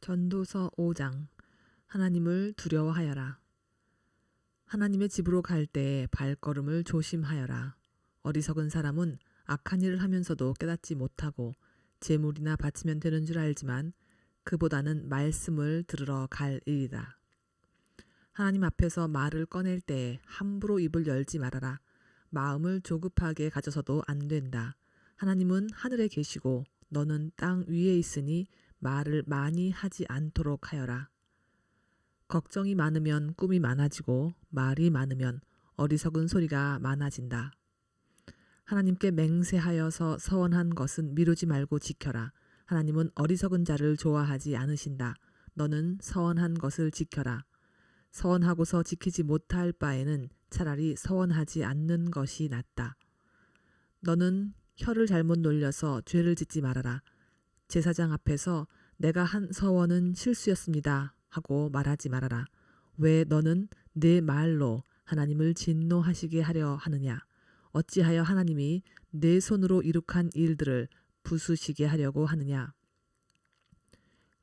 전도서 5장 하나님을 두려워하여라. 하나님의 집으로 갈 때에 발걸음을 조심하여라. 어리석은 사람은 악한 일을 하면서도 깨닫지 못하고 재물이나 바치면 되는 줄 알지만 그보다는 말씀을 들으러 갈 일이다. 하나님 앞에서 말을 꺼낼 때에 함부로 입을 열지 말아라. 마음을 조급하게 가져서도 안 된다. 하나님은 하늘에 계시고 너는 땅 위에 있으니 말을 많이 하지 않도록 하여라. 걱정이 많으면 꿈이 많아지고 말이 많으면 어리석은 소리가 많아진다. 하나님께 맹세하여서 서원한 것은 미루지 말고 지켜라. 하나님은 어리석은 자를 좋아하지 않으신다. 너는 서원한 것을 지켜라. 서원하고서 지키지 못할 바에는 차라리 서원하지 않는 것이 낫다. 너는 혀를 잘못 놀려서 죄를 짓지 말아라. 제사장 앞에서 내가 한 서원은 실수였습니다. 하고 말하지 말아라. 왜 너는 내 말로 하나님을 진노하시게 하려 하느냐? 어찌하여 하나님이 내 손으로 이룩한 일들을 부수시게 하려고 하느냐?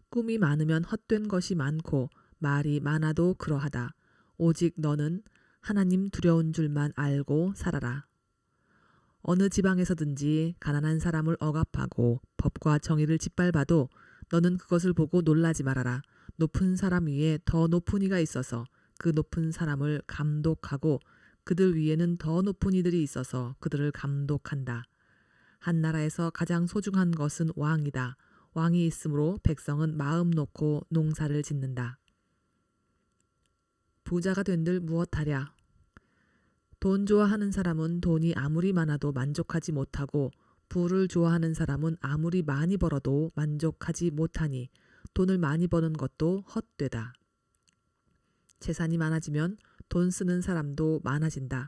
꿈이 많으면 헛된 것이 많고 말이 많아도 그러하다. 오직 너는 하나님 두려운 줄만 알고 살아라. 어느 지방에서든지 가난한 사람을 억압하고 법과 정의를 짓밟아도 너는 그것을 보고 놀라지 말아라. 높은 사람 위에 더 높은 이가 있어서 그 높은 사람을 감독하고 그들 위에는 더 높은 이들이 있어서 그들을 감독한다. 한 나라에서 가장 소중한 것은 왕이다. 왕이 있으므로 백성은 마음 놓고 농사를 짓는다. 부자가 된들 무엇하랴? 돈 좋아하는 사람은 돈이 아무리 많아도 만족하지 못하고 부를 좋아하는 사람은 아무리 많이 벌어도 만족하지 못하니 돈을 많이 버는 것도 헛되다. 재산이 많아지면 돈 쓰는 사람도 많아진다.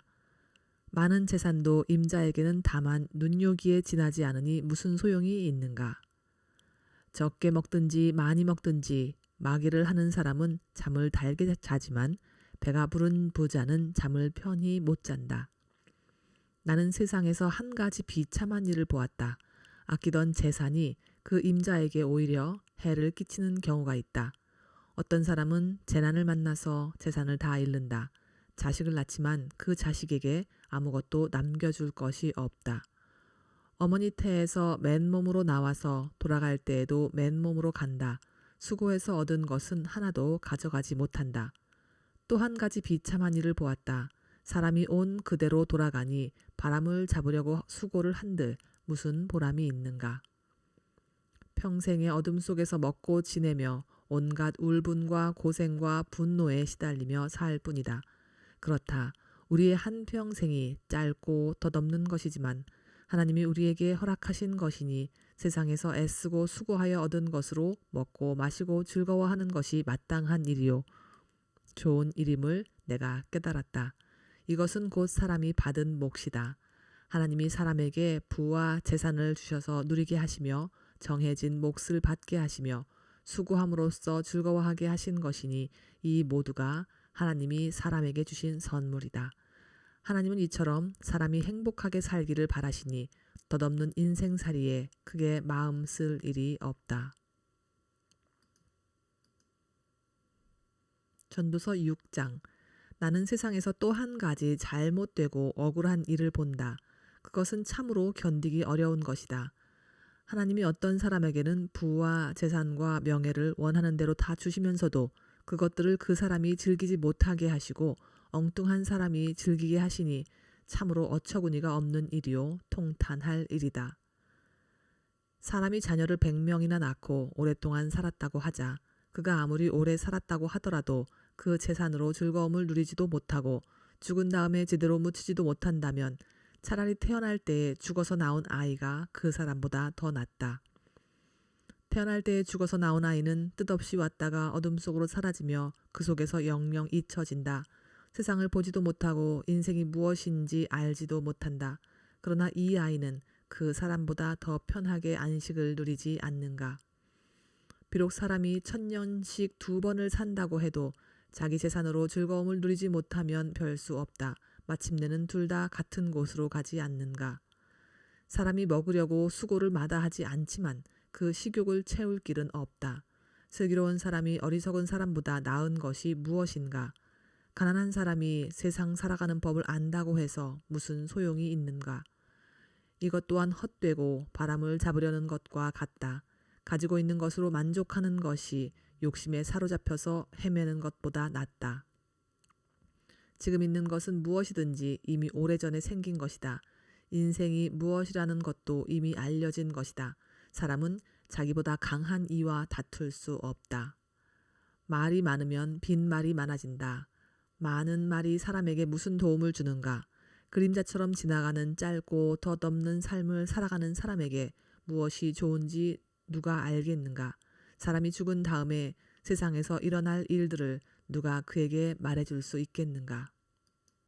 많은 재산도 임자에게는 다만 눈요기에 지나지 않으니 무슨 소용이 있는가? 적게 먹든지 많이 먹든지 마귀를 하는 사람은 잠을 달게 자지만 배가 부른 부자는 잠을 편히 못 잔다. 나는 세상에서 한 가지 비참한 일을 보았다. 아끼던 재산이 그 임자에게 오히려 해를 끼치는 경우가 있다. 어떤 사람은 재난을 만나서 재산을 다 잃는다. 자식을 낳지만 그 자식에게 아무것도 남겨줄 것이 없다. 어머니 태에서 맨몸으로 나와서 돌아갈 때에도 맨몸으로 간다. 수고해서 얻은 것은 하나도 가져가지 못한다. 또 한 가지 비참한 일을 보았다. 사람이 온 그대로 돌아가니 바람을 잡으려고 수고를 한들 무슨 보람이 있는가. 평생의 어둠 속에서 먹고 지내며 온갖 울분과 고생과 분노에 시달리며 살 뿐이다. 그렇다. 우리의 한평생이 짧고 덧없는 것이지만 하나님이 우리에게 허락하신 것이니 세상에서 애쓰고 수고하여 얻은 것으로 먹고 마시고 즐거워하는 것이 마땅한 일이요. 좋은 일임을 내가 깨달았다. 이것은 곧 사람이 받은 몫이다. 하나님이 사람에게 부와 재산을 주셔서 누리게 하시며 정해진 몫을 받게 하시며 수고함으로써 즐거워하게 하신 것이니 이 모두가 하나님이 사람에게 주신 선물이다. 하나님은 이처럼 사람이 행복하게 살기를 바라시니 덧없는 인생살이에 크게 마음 쓸 일이 없다. 전도서 6장 나는 세상에서 또 한 가지 잘못되고 억울한 일을 본다. 그것은 참으로 견디기 어려운 것이다. 하나님이 어떤 사람에게는 부와 재산과 명예를 원하는 대로 다 주시면서도 그것들을 그 사람이 즐기지 못하게 하시고 엉뚱한 사람이 즐기게 하시니 참으로 어처구니가 없는 일이요 통탄할 일이다. 사람이 자녀를 백명이나 낳고 오랫동안 살았다고 하자 그가 아무리 오래 살았다고 하더라도 그 재산으로 즐거움을 누리지도 못하고 죽은 다음에 제대로 묻히지도 못한다면 차라리 태어날 때에 죽어서 나온 아이가 그 사람보다 더 낫다. 태어날 때에 죽어서 나온 아이는 뜻없이 왔다가 어둠 속으로 사라지며 그 속에서 영영 잊혀진다. 세상을 보지도 못하고 인생이 무엇인지 알지도 못한다. 그러나 이 아이는 그 사람보다 더 편하게 안식을 누리지 않는가. 비록 사람이 천년씩 두 번을 산다고 해도 자기 재산으로 즐거움을 누리지 못하면 별 수 없다. 마침내는 둘 다 같은 곳으로 가지 않는가. 사람이 먹으려고 수고를 마다하지 않지만 그 식욕을 채울 길은 없다. 슬기로운 사람이 어리석은 사람보다 나은 것이 무엇인가? 가난한 사람이 세상 살아가는 법을 안다고 해서 무슨 소용이 있는가? 이것 또한 헛되고 바람을 잡으려는 것과 같다. 가지고 있는 것으로 만족하는 것이 욕심에 사로잡혀서 헤매는 것보다 낫다. 지금 있는 것은 무엇이든지 이미 오래전에 생긴 것이다. 인생이 무엇이라는 것도 이미 알려진 것이다. 사람은 자기보다 강한 이와 다툴 수 없다. 말이 많으면 빈말이 많아진다. 많은 말이 사람에게 무슨 도움을 주는가? 그림자처럼 지나가는 짧고 덧없는 삶을 살아가는 사람에게 무엇이 좋은지 누가 알겠는가? 사람이 죽은 다음에 세상에서 일어날 일들을 누가 그에게 말해줄 수 있겠는가?